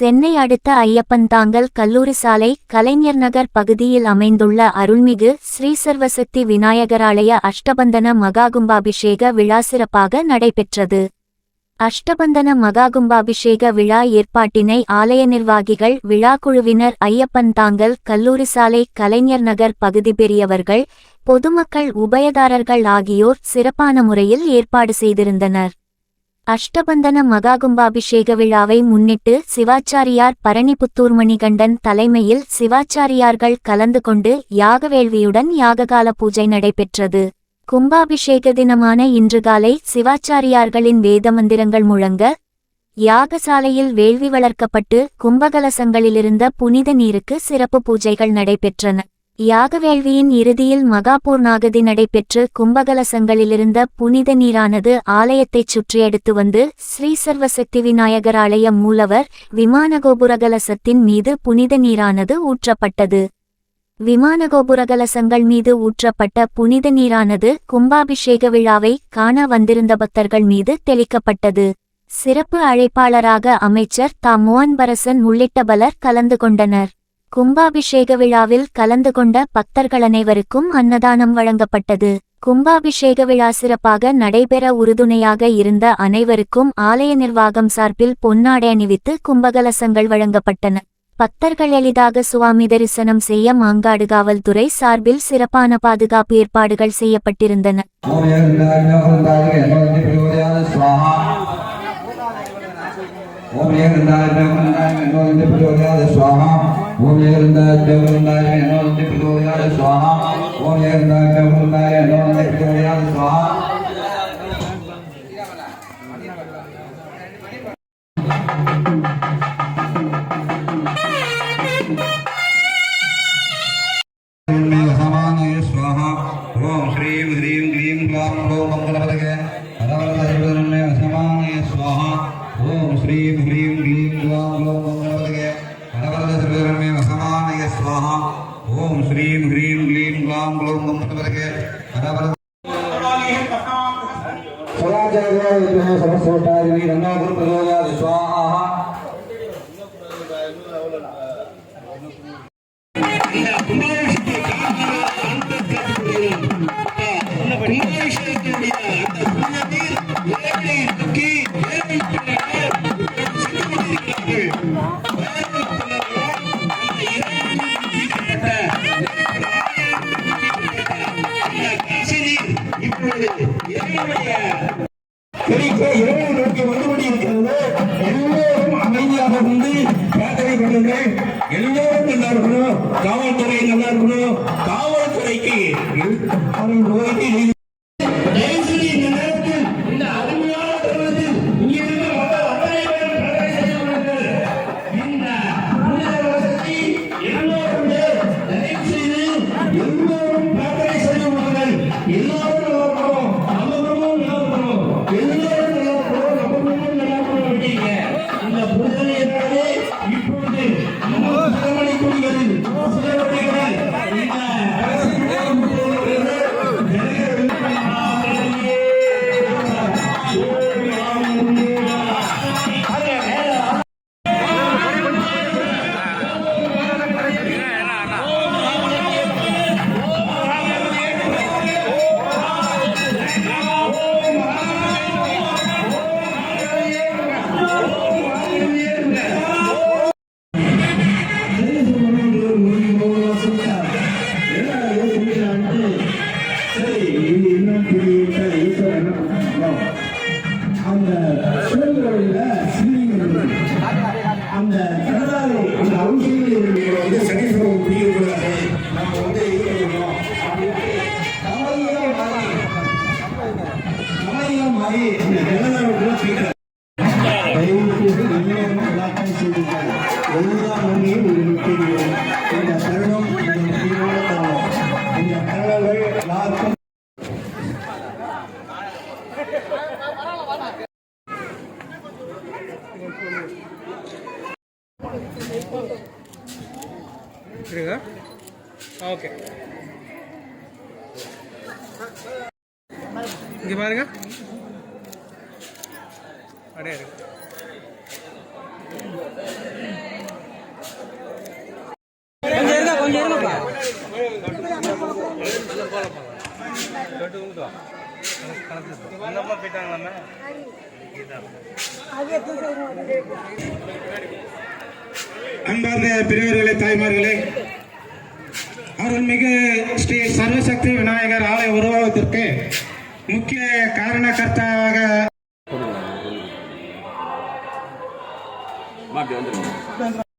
சென்னை அடுத்த ஐயப்பன்தாங்கல் கல்லூரி சாலை கலைஞர் நகர் பகுதியில் அமைந்துள்ள அருள்மிகு ஸ்ரீ சர்வசக்தி விநாயகராலய அஷ்டபந்தன மகாகும்பாபிஷேக விழா சிறப்பாக நடைபெற்றது. அஷ்டபந்தன மகாகும்பாபிஷேக விழா ஏற்பாட்டினை ஆலய நிர்வாகிகள் விழா குழுவினர் ஐயப்பன்தாங்கல் கல்லூரி சாலை கலைஞர் நகர் பகுதி பெரியவர்கள் பொதுமக்கள் உபயதாரர்கள் ஆகியோர் சிறப்பான முறையில் ஏற்பாடு செய்திருந்தனர். அஷ்டபந்தன மகாகும்பாபிஷேக விழாவை முன்னிட்டு சிவாச்சாரியார் பரணிபுத்தூர் மணிகண்டன் தலைமையில் சிவாச்சாரியார்கள் கலந்து கொண்டு யாகவேள்வியுடன் யாககால பூஜை நடைபெற்றது. கும்பாபிஷேக தினமான இன்று காலை சிவாச்சாரியார்களின் வேத மந்திரங்கள் முழங்க யாகசாலையில் வேள்வி வளர்க்கப்பட்டு கும்பகலசங்களிலிருந்த புனித நீருக்கு சிறப்பு பூஜைகள் நடைபெற்றன. யாகவேள்வியின் இறுதியில் மகாபூர்ணாகதி நடைபெற்று கும்பகலசங்களிலிருந்த புனித நீரானது ஆலயத்தைச் சுற்றியெடுத்து வந்து ஸ்ரீ சர்வசக்தி விநாயகர் ஆலய மூலவர் விமானகோபுரகலசத்தின் மீது புனித நீரானது ஊற்றப்பட்டது. விமானகோபுரகலசங்கள் மீது ஊற்றப்பட்ட புனித நீரானது கும்பாபிஷேக விழாவை காண வந்திருந்த பக்தர்கள் மீது தெளிக்கப்பட்டது. சிறப்பு அழைப்பாளராக அமைச்சர் தா. மோகன்பரசன் உள்ளிட்ட பலர் கலந்து கொண்டனர். கும்பாபிஷேக விழாவில் கலந்து கொண்ட பக்தர்கள் அனைவருக்கும் அன்னதானம் வழங்கப்பட்டது. கும்பாபிஷேக விழா சிறப்பாக நடைபெற உறுதுணையாக இருந்த அனைவருக்கும் ஆலய நிர்வாகம் சார்பில் பொன்னாடை அணிவித்து கும்பகலசங்கள் வழங்கப்பட்டன. பக்தர்கள் எளிதாக சுவாமி தரிசனம் செய்ய மாங்காடு காவல்துறை சார்பில் சிறப்பான பாதுகாப்பு ஏற்பாடுகள் செய்யப்பட்டிருந்தன. ஓம் ഓം ജഗന്തായ ജഗന്തായ നമോ സ്വാഹ. ഓം ജഗന്തായ ജഗന്തായ பிரயோஜாதி சுவாஹா இப்பொழுது இறைவனுடைய கிடைக்க இரவு நோக்கி வந்து கொண்டிருக்கிறது. எல்லோரும் அமைதியாக இருந்து பேட்டரி பண்ணுங்கள். எல்லோரும் நல்லா இருக்கணும். காவல்துறை நல்லா இருக்கணும். காவல்துறைக்கு அவுசியில் வந்து சனீஸ்வரன் குடியிருக்கிறாரு நம்ம வந்து இது பண்ணணும் மாறி. ஓகே இங்கே பாருங்க. அப்படியே இருக்கு அன்பார்ந்த பெரியவர்களே தாய்மார்களே அருள்மிகு ஸ்ரீ சர்வசக்தி விநாயகர் ஆலய உருவாவதற்கு முக்கிய காரணகர்த்தாக மாட்டி வந்துருங்க.